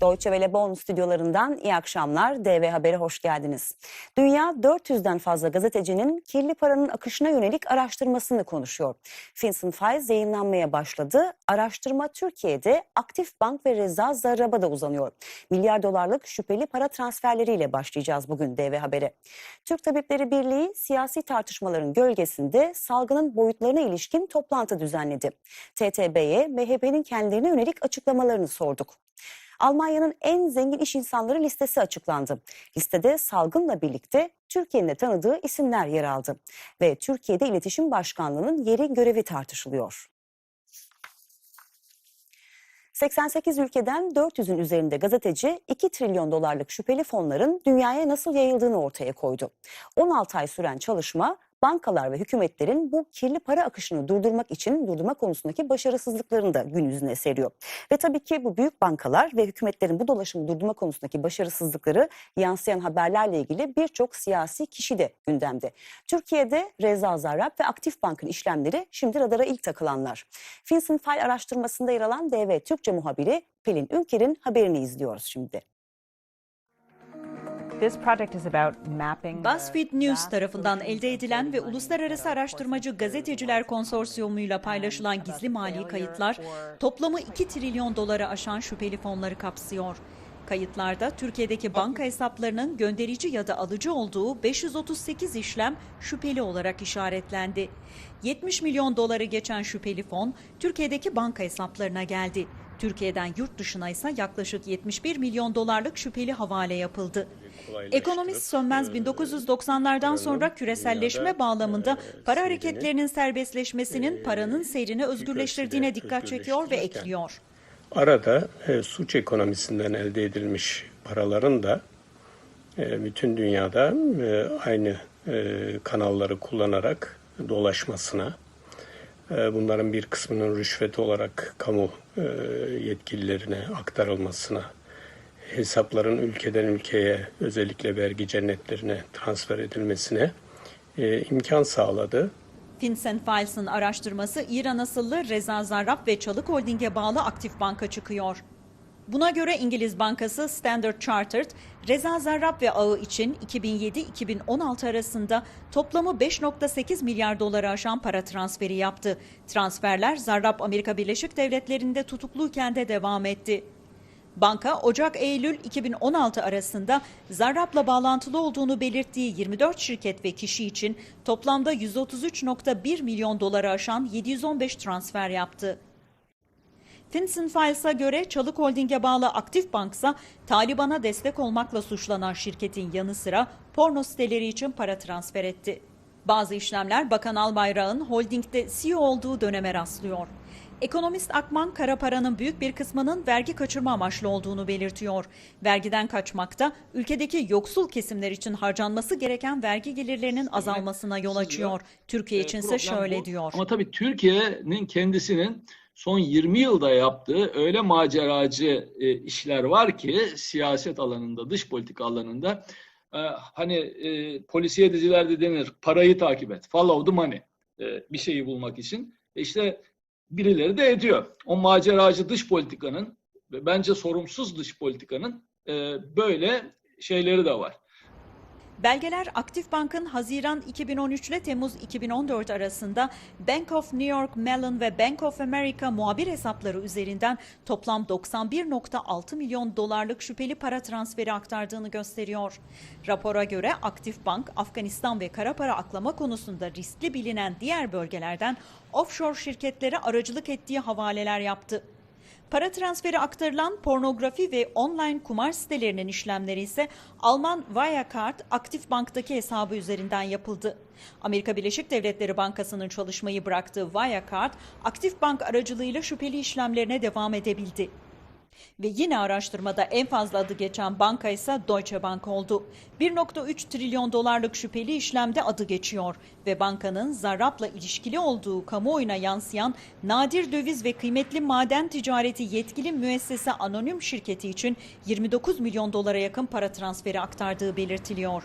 Deutsche Welle Bonn stüdyolarından iyi akşamlar. DV Haber'e hoş geldiniz. Dünya 400'den fazla gazetecinin kirli paranın akışına yönelik araştırmasını konuşuyor. Finson Files yayınlanmaya başladı. Araştırma Türkiye'de Aktif Bank ve Reza Zarrab'a da uzanıyor. Milyar dolarlık şüpheli para transferleriyle başlayacağız bugün DV Haber'e. Türk Tabipleri Birliği siyasi tartışmaların gölgesinde salgının boyutlarına ilişkin toplantı düzenledi. TTB'ye MHP'nin kendilerine yönelik açıklamalarını sorduk. Almanya'nın en zengin iş insanları listesi açıklandı. Listede salgınla birlikte Türkiye'nin de tanıdığı isimler yer aldı. Ve Türkiye'de İletişim Başkanlığı'nın yeri görevi tartışılıyor. 88 ülkeden 400'ün üzerinde gazeteci 2 trilyon dolarlık şüpheli fonların dünyaya nasıl yayıldığını ortaya koydu. 16 ay süren çalışma bankalar ve hükümetlerin bu kirli para akışını durdurmak için durdurma konusundaki başarısızlıklarını da gün yüzüne seriyor. Ve tabii ki bu büyük bankalar ve hükümetlerin bu dolaşımı durdurma konusundaki başarısızlıkları yansıyan haberlerle ilgili birçok siyasi kişi de gündemde. Türkiye'de Reza Zarrab ve Aktif Bank'ın işlemleri şimdi radara ilk takılanlar. Finson File araştırmasında yer alan DV Türkçe muhabiri Pelin Ünker'in haberini izliyoruz şimdi. BuzzFeed News tarafından elde edilen ve Uluslararası Araştırmacı Gazeteciler Konsorsiyumuyla paylaşılan gizli mali kayıtlar toplamı 2 trilyon doları aşan şüpheli fonları kapsıyor. Kayıtlarda Türkiye'deki banka hesaplarının gönderici ya da alıcı olduğu 538 işlem şüpheli olarak işaretlendi. 70 milyon doları geçen şüpheli fon Türkiye'deki banka hesaplarına geldi. Türkiye'den yurt dışına ise yaklaşık 71 milyon dolarlık şüpheli havale yapıldı. Ekonomist Sönmez 1990'lardan sonra küreselleşme bağlamında para hareketlerinin serbestleşmesinin paranın seyrini özgürleştirdiğine dikkat çekiyor ve ekliyor. Arada e, suç ekonomisinden elde edilmiş paraların da e, bütün dünyada e, aynı e, kanalları kullanarak dolaşmasına, e, bunların bir kısmının rüşvet olarak kamu e, yetkililerine aktarılmasına, hesapların ülkeden ülkeye özellikle vergi cennetlerine transfer edilmesine e, imkan sağladı. FinCEN Files'ın araştırması İran asıllı Reza Zarrab ve Çalık Holding'e bağlı Aktif Banka çıkıyor. Buna göre İngiliz Bankası Standard Chartered, Reza Zarrab ve ağı için 2007-2016 arasında toplamı 5.8 milyar doları aşan para transferi yaptı. Transferler Zarrab Amerika Birleşik Devletleri'nde tutukluyken de devam etti. Banka Ocak-Eylül 2016 arasında Zarrab'la bağlantılı olduğunu belirttiği 24 şirket ve kişi için toplamda 133.1 milyon doları aşan 715 transfer yaptı. Finson Files'a göre Çalık Holding'e bağlı Aktif Banksa Taliban'a destek olmakla suçlanan şirketin yanı sıra porno siteleri için para transfer etti. Bazı işlemler Bakan Albayrak'ın holdingde CEO olduğu döneme rastlıyor. Ekonomist Akman kara paranın büyük bir kısmının vergi kaçırma amaçlı olduğunu belirtiyor. Vergiden kaçmakta ülkedeki yoksul kesimler için harcanması gereken vergi gelirlerinin azalmasına yol açıyor. Türkiye içinse şöyle diyor. Ama tabii Türkiye'nin kendisinin son 20 yılda yaptığı öyle maceracı e, işler var ki siyaset alanında, dış politika alanında e, hani e, polisiye dizilerde denir parayı takip et, follow the money e, bir şeyi bulmak için. E işte birileri de ediyor. O maceracı dış politikanın ve bence sorumsuz dış politikanın e, böyle şeyleri de var. Belgeler Aktif Bank'ın Haziran 2013 ile Temmuz 2014 arasında Bank of New York Mellon ve Bank of America muhabir hesapları üzerinden toplam 91.6 milyon dolarlık şüpheli para transferi aktardığını gösteriyor. Rapora göre Aktif Bank, Afganistan ve kara para aklama konusunda riskli bilinen diğer bölgelerden offshore şirketlere aracılık ettiği havaleler yaptı. Para transferi aktarılan pornografi ve online kumar sitelerinin işlemleri ise Alman Wirecard Aktif Bank'taki hesabı üzerinden yapıldı. Amerika Birleşik Devletleri Bankası'nın çalışmayı bıraktığı Wirecard, Aktif Bank aracılığıyla şüpheli işlemlerine devam edebildi. Ve yine araştırmada en fazla adı geçen banka ise Deutsche Bank oldu. 1.3 trilyon dolarlık şüpheli işlemde adı geçiyor ve bankanın Zarrab'la ilişkili olduğu kamuoyuna yansıyan nadir döviz ve kıymetli maden ticareti yetkili müessese anonim şirketi için 29 milyon dolara yakın para transferi aktardığı belirtiliyor.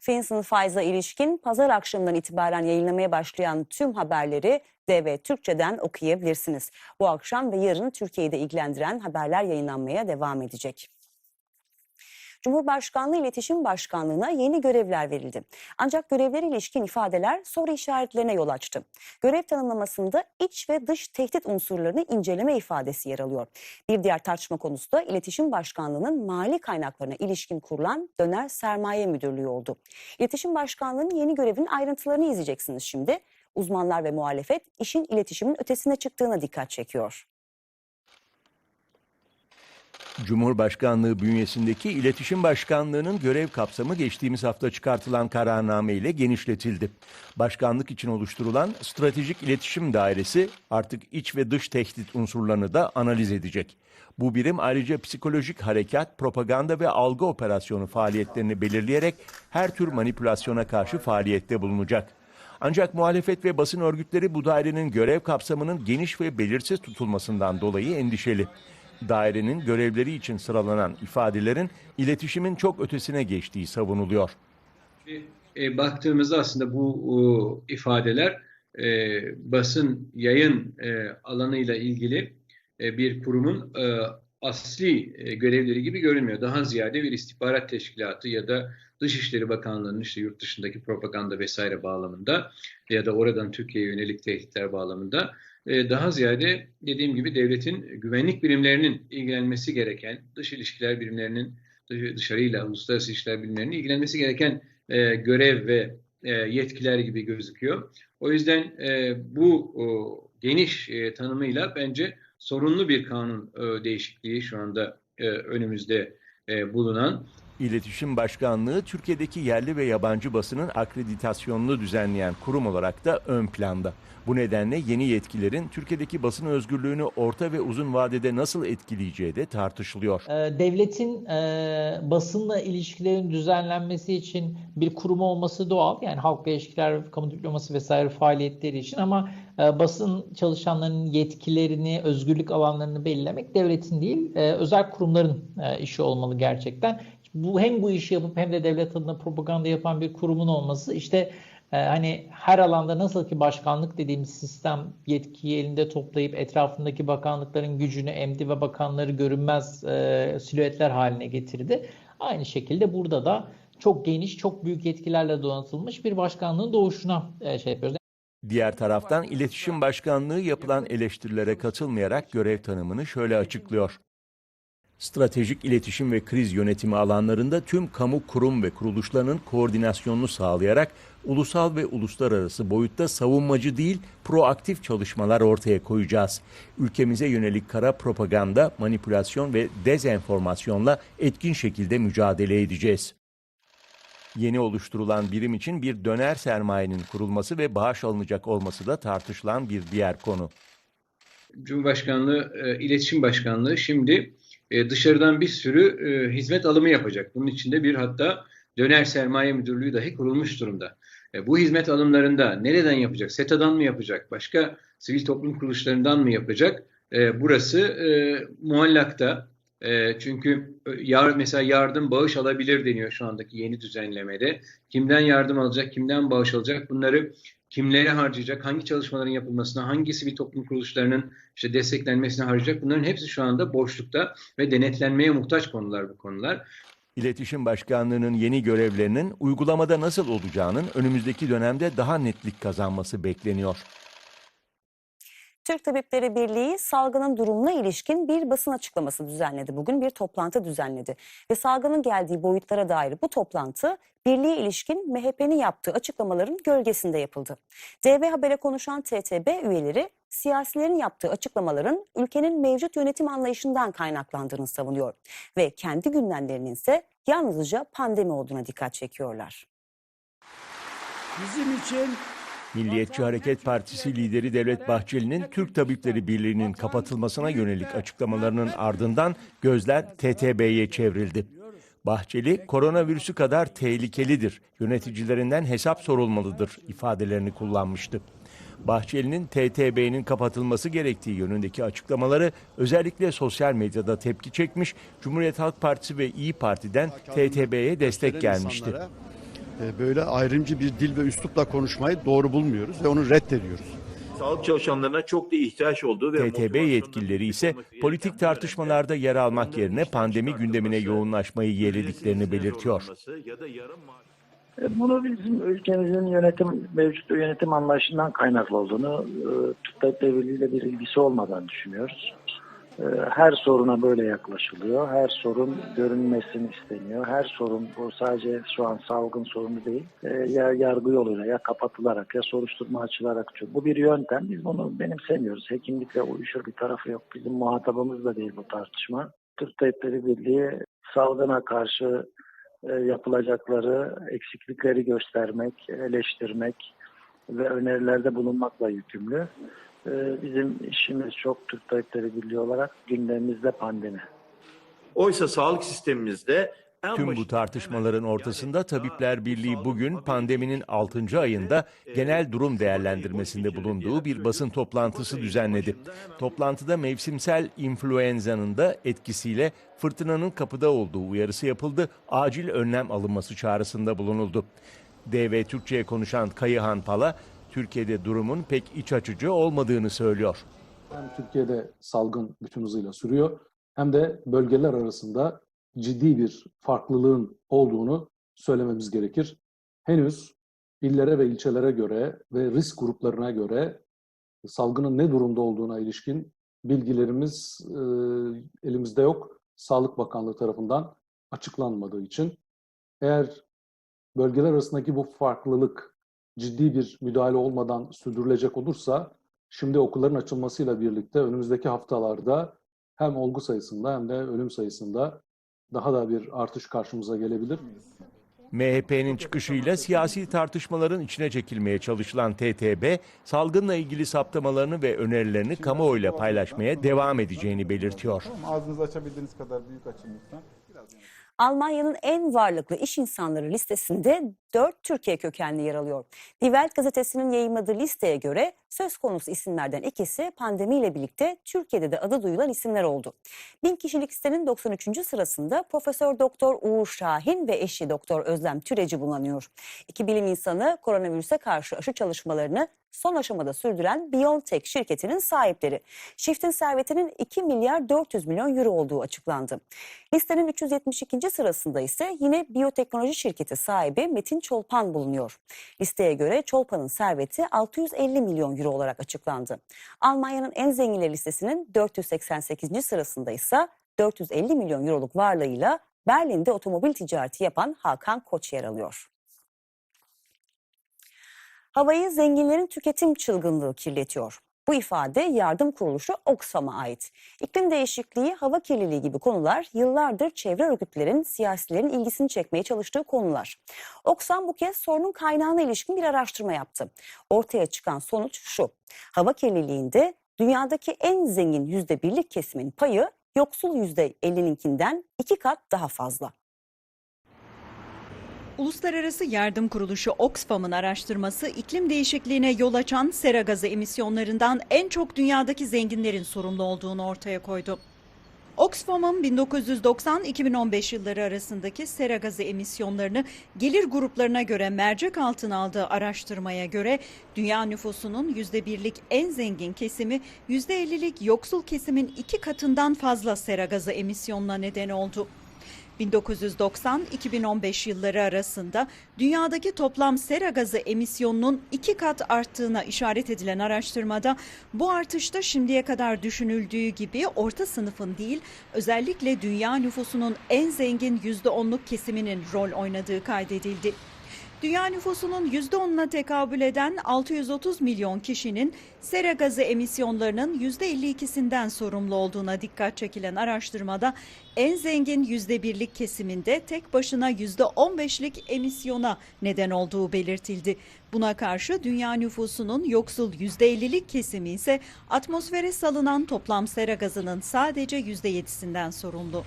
Finson Faiz'a ilişkin pazar akşamından itibaren yayınlamaya başlayan tüm haberleri DV Türkçe'den okuyabilirsiniz. Bu akşam ve yarın Türkiye'yi de ilgilendiren haberler yayınlanmaya devam edecek. Cumhurbaşkanlığı İletişim Başkanlığı'na yeni görevler verildi. Ancak görevlere ilişkin ifadeler soru işaretlerine yol açtı. Görev tanımlamasında iç ve dış tehdit unsurlarını inceleme ifadesi yer alıyor. Bir diğer tartışma konusu da İletişim Başkanlığı'nın mali kaynaklarına ilişkin kurulan Döner Sermaye Müdürlüğü oldu. İletişim Başkanlığı'nın yeni görevin ayrıntılarını izleyeceksiniz şimdi. Uzmanlar ve muhalefet işin iletişimin ötesine çıktığına dikkat çekiyor. Cumhurbaşkanlığı bünyesindeki İletişim Başkanlığı'nın görev kapsamı geçtiğimiz hafta çıkartılan kararname ile genişletildi. Başkanlık için oluşturulan Stratejik İletişim Dairesi artık iç ve dış tehdit unsurlarını da analiz edecek. Bu birim ayrıca psikolojik harekat, propaganda ve algı operasyonu faaliyetlerini belirleyerek her tür manipülasyona karşı faaliyette bulunacak. Ancak muhalefet ve basın örgütleri bu dairenin görev kapsamının geniş ve belirsiz tutulmasından dolayı endişeli. Dairenin görevleri için sıralanan ifadelerin iletişimin çok ötesine geçtiği savunuluyor. E, baktığımızda aslında bu o, ifadeler e, basın yayın e, alanıyla ilgili e, bir kurumun e, asli e, görevleri gibi görünmüyor. Daha ziyade bir istihbarat teşkilatı ya da Dışişleri Bakanlığı'nın işte yurt dışındaki propaganda vesaire bağlamında ya da oradan Türkiye'ye yönelik tehditler bağlamında e, daha ziyade dediğim gibi devletin güvenlik birimlerinin ilgilenmesi gereken, dış ilişkiler birimlerinin dışarıyla, uluslararası ilişkiler birimlerinin ilgilenmesi gereken e, görev ve e, yetkiler gibi gözüküyor. O yüzden e, bu geniş e, tanımıyla bence sorunlu bir kanun e, değişikliği şu anda e, önümüzde e, bulunan. İletişim Başkanlığı Türkiye'deki yerli ve yabancı basının akreditasyonunu düzenleyen kurum olarak da ön planda. Bu nedenle yeni yetkilerin Türkiye'deki basın özgürlüğünü orta ve uzun vadede nasıl etkileyeceği de tartışılıyor. Ee, Devletin e, basınla ilişkilerin düzenlenmesi için bir kurum olması doğal. Yani halkla ilişkiler, kamu diploması vesaire faaliyetleri için ama e, basın çalışanlarının yetkilerini, özgürlük alanlarını belirlemek devletin değil, e, özel kurumların e, işi olmalı gerçekten. Bu hem bu işi yapıp hem de devlet adına propaganda yapan bir kurumun olması işte e, hani her alanda nasıl ki başkanlık dediğimiz sistem yetkiyi elinde toplayıp etrafındaki bakanlıkların gücünü emdi ve bakanları görünmez e, silüetler haline getirdi. Aynı şekilde burada da çok geniş, çok büyük yetkilerle donatılmış bir başkanlığın doğuşuna e, şey yapıyoruz. Diğer taraftan İletişim Başkanlığı yapılan eleştirilere katılmayarak görev tanımını şöyle açıklıyor. Stratejik iletişim ve kriz yönetimi alanlarında tüm kamu kurum ve kuruluşlarının koordinasyonunu sağlayarak ulusal ve uluslararası boyutta savunmacı değil, proaktif çalışmalar ortaya koyacağız. Ülkemize yönelik kara propaganda, manipülasyon ve dezenformasyonla etkin şekilde mücadele edeceğiz. Yeni oluşturulan birim için bir döner sermayenin kurulması ve bağış alınacak olması da tartışılan bir diğer konu. Cumhurbaşkanlığı e, İletişim Başkanlığı şimdi e, dışarıdan bir sürü e, hizmet alımı yapacak. Bunun içinde bir hatta döner sermaye müdürlüğü dahi kurulmuş durumda. E, bu hizmet alımlarında nereden yapacak? SETA'dan mı yapacak? Başka sivil toplum kuruluşlarından mı yapacak? Burası e, muallakta. E, çünkü e, yar, mesela yardım bağış alabilir deniyor şu andaki yeni düzenlemede. Kimden yardım alacak, kimden bağış alacak bunları kimlere harcayacak, hangi çalışmaların yapılmasına, hangi sivil toplum kuruluşlarının işte desteklenmesine harcayacak bunların hepsi şu anda boşlukta ve denetlenmeye muhtaç konular bu konular. İletişim Başkanlığı'nın yeni görevlerinin uygulamada nasıl olacağının önümüzdeki dönemde daha netlik kazanması bekleniyor. Türk Tabipleri Birliği salgının durumuna ilişkin bir basın açıklaması düzenledi. Bugün bir toplantı düzenledi ve salgının geldiği boyutlara dair bu toplantı birliğe ilişkin MHP'nin yaptığı açıklamaların gölgesinde yapıldı. DV Haber'e konuşan TTB üyeleri siyasilerin yaptığı açıklamaların ülkenin mevcut yönetim anlayışından kaynaklandığını savunuyor ve kendi gündemlerinin ise yalnızca pandemi olduğuna dikkat çekiyorlar. Bizim için Milliyetçi Hareket Partisi lideri Devlet Bahçeli'nin Türk Tabipleri Birliği'nin kapatılmasına yönelik açıklamalarının ardından gözler TTB'ye çevrildi. Bahçeli, koronavirüsü kadar tehlikelidir, yöneticilerinden hesap sorulmalıdır ifadelerini kullanmıştı. Bahçeli'nin TTB'nin kapatılması gerektiği yönündeki açıklamaları özellikle sosyal medyada tepki çekmiş, Cumhuriyet Halk Partisi ve İyi Parti'den TTB'ye destek gelmişti. E, böyle ayrımcı bir dil ve üslupla konuşmayı doğru bulmuyoruz ve onu reddediyoruz. Sağlık çalışanlarına çok da ihtiyaç olduğu ve TTB yetkilileri ise politik tartışmalarda yer almak yerine pandemi gündemine yoğunlaşmayı yeğlediklerini belirtiyor. E, Bunu bizim ülkemizin yönetim mevcut yönetim anlayışından kaynaklı olduğunu, e, Türk Tabip Birliği ile bir ilgisi olmadan düşünüyoruz. E, Her soruna böyle yaklaşılıyor. Her sorun görünmesini isteniyor. Her sorun bu sadece şu an salgın sorunu değil. E, Ya yargı yoluyla ya kapatılarak ya soruşturma açılarak. Bu bir yöntem. Biz bunu benimsemiyoruz. Hekimlikle uyuşur bir tarafı yok. Bizim muhatabımız da değil bu tartışma. Türk Tabipleri Birliği salgına karşı e, yapılacakları eksiklikleri göstermek, eleştirmek ve önerilerde bulunmakla yükümlü. E, Bizim işimiz çok Türk Tabipleri Birliği olarak gündemimizde pandemi. Oysa sağlık sistemimizde Tüm bu tartışmaların ortasında Tabipler Birliği bugün pandeminin 6. ayında e, genel durum değerlendirmesinde bulunduğu bir basın toplantısı düzenledi. Toplantıda mevsimsel influenza'nın da etkisiyle fırtınanın kapıda olduğu uyarısı yapıldı, acil önlem alınması çağrısında bulunuldu. DV Türkçe'ye konuşan Kayıhan Pala, Türkiye'de durumun pek iç açıcı olmadığını söylüyor. Hem Türkiye'de salgın bütün hızıyla sürüyor hem de bölgeler arasında ciddi bir farklılığın olduğunu söylememiz gerekir. Henüz illere ve ilçelere göre ve risk gruplarına göre salgının ne durumda olduğuna ilişkin bilgilerimiz e, elimizde yok. Sağlık Bakanlığı tarafından açıklanmadığı için eğer bölgeler arasındaki bu farklılık ciddi bir müdahale olmadan sürdürülecek olursa Şimdi okulların açılmasıyla birlikte önümüzdeki haftalarda hem olgu sayısında hem de ölüm sayısında daha da bir artış karşımıza gelebilir. MHP'nin çıkışıyla siyasi tartışmaların içine çekilmeye çalışılan TTB, salgınla ilgili saptamalarını ve önerilerini kamuoyuyla paylaşmaya devam edeceğini belirtiyor. Ağzınızı açabildiğiniz kadar büyük açın lütfen. Almanya'nın en varlıklı iş insanları listesinde 4 Türkiye kökenli yer alıyor. Die gazetesinin yayınladığı listeye göre söz konusu isimlerden ikisi pandemiyle birlikte Türkiye'de de adı duyulan isimler oldu. Bin kişilik listenin 93. sırasında Profesör Doktor Uğur Şahin ve eşi Doktor Özlem Türeci bulunuyor. İki bilim insanı koronavirüse karşı aşı çalışmalarını son aşamada sürdüren BioNTech şirketinin sahipleri. Çiftin servetinin 2 milyar 400 milyon euro olduğu açıklandı. Listenin 372. sırasında ise yine biyoteknoloji şirketi sahibi Metin Çolpan bulunuyor. Listeye göre Çolpan'ın serveti 650 milyon euro olarak açıklandı. Almanya'nın en zenginleri listesinin 488. sırasında ise 450 milyon euroluk varlığıyla Berlin'de otomobil ticareti yapan Hakan Koç yer alıyor. Havayı zenginlerin tüketim çılgınlığı kirletiyor. Bu ifade yardım kuruluşu Oxfam'a ait. İklim değişikliği, hava kirliliği gibi konular yıllardır çevre örgütlerin, siyasilerin ilgisini çekmeye çalıştığı konular. Oxfam bu kez sorunun kaynağına ilişkin bir araştırma yaptı. Ortaya çıkan sonuç şu. Hava kirliliğinde dünyadaki en zengin yüzde birlik kesimin payı yoksul yüzde ellininkinden iki kat daha fazla. Uluslararası Yardım Kuruluşu Oxfam'ın araştırması iklim değişikliğine yol açan sera gazı emisyonlarından en çok dünyadaki zenginlerin sorumlu olduğunu ortaya koydu. Oxfam'ın 1990-2015 yılları arasındaki sera gazı emisyonlarını gelir gruplarına göre mercek altına aldığı araştırmaya göre dünya nüfusunun %1'lik en zengin kesimi %50'lik yoksul kesimin iki katından fazla sera gazı emisyonuna neden oldu. 1990-2015 yılları arasında dünyadaki toplam sera gazı emisyonunun iki kat arttığına işaret edilen araştırmada bu artışta şimdiye kadar düşünüldüğü gibi orta sınıfın değil özellikle dünya nüfusunun en zengin %10'luk kesiminin rol oynadığı kaydedildi. Dünya nüfusunun %10'una tekabül eden 630 milyon kişinin sera gazı emisyonlarının %52'sinden sorumlu olduğuna dikkat çekilen araştırmada en zengin %1'lik kesiminde tek başına %15'lik emisyona neden olduğu belirtildi. Buna karşı dünya nüfusunun yoksul %50'lik kesimi ise atmosfere salınan toplam sera gazının sadece %7'sinden sorumlu.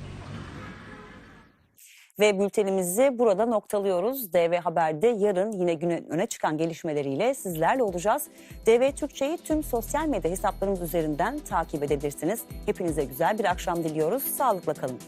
Ve bültenimizi burada noktalıyoruz. DV Haber'de yarın yine günün öne çıkan gelişmeleriyle sizlerle olacağız. DV Türkçe'yi tüm sosyal medya hesaplarımız üzerinden takip edebilirsiniz. Hepinize güzel bir akşam diliyoruz. Sağlıkla kalın.